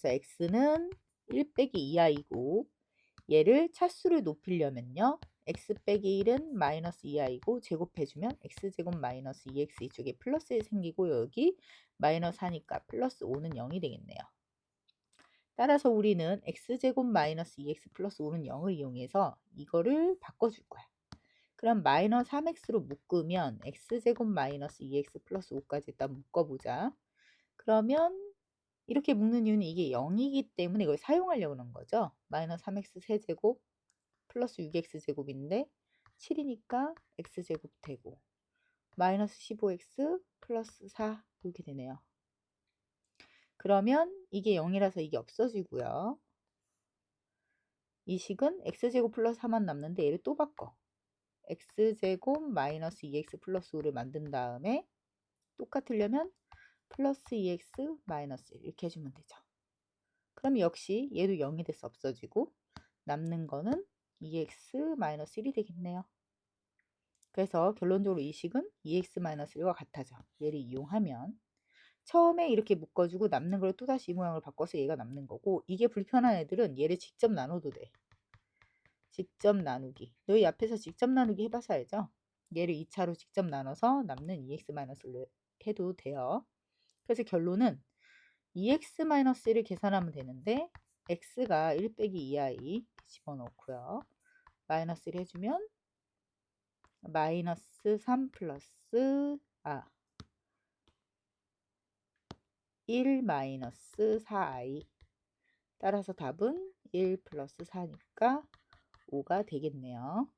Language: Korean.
그래서 x는 1 빼기 2i고 얘를 차수를 높이려면요. x 빼기 1은 마이너스 2i고 제곱해주면 x제곱 마이너스 2x 이쪽에 플러스 1 생기고 여기 마이너스 하니까 플러스 5는 0이 되겠네요. 따라서 우리는 x제곱 마이너스 2x 플러스 5는 0을 이용해서 이거를 바꿔줄 거야. 그럼 마이너스 3x로 묶으면 x제곱 마이너스 2x 플러스 5까지 일단 묶어보자. 그러면 이렇게 묶는 이유는 이게 0이기 때문에 이걸 사용하려고 그런 거죠. 마이너스 3x 세제곱 플러스 6x 제곱인데 7이니까 x제곱 되고 마이너스 15x 플러스 4 이렇게 되네요. 그러면 이게 0이라서 이게 없어지고요. 이 식은 x제곱 플러스 4만 남는데 얘를 또 바꿔. x제곱 마이너스 2x 플러스 5를 만든 다음에 똑같으려면 플러스 2x 마이너스 1 이렇게 해주면 되죠. 그럼 역시 얘도 0이 돼서 없어지고 남는 거는 2x 마이너스 1이 되겠네요. 그래서 결론적으로 이 식은 2x 마이너스 1과 같아져. 얘를 이용하면 처음에 이렇게 묶어주고 남는 걸 또다시 이 모양을 바꿔서 얘가 남는 거고 이게 불편한 애들은 얘를 직접 나눠도 돼. 직접 나누기. 너희 앞에서 직접 나누기 해봐서 알죠? 얘를 2차로 직접 나눠서 남는 2x-를 해도 돼요. 그래서 결론은 2x-1을 계산하면 되는데 x가 1 빼기 2i 집어넣고요. 마이너스 1 해주면 마이너스 3 플러스 아 1 마이너스 4i 따라서 답은 1 플러스 4니까 5가 되겠네요.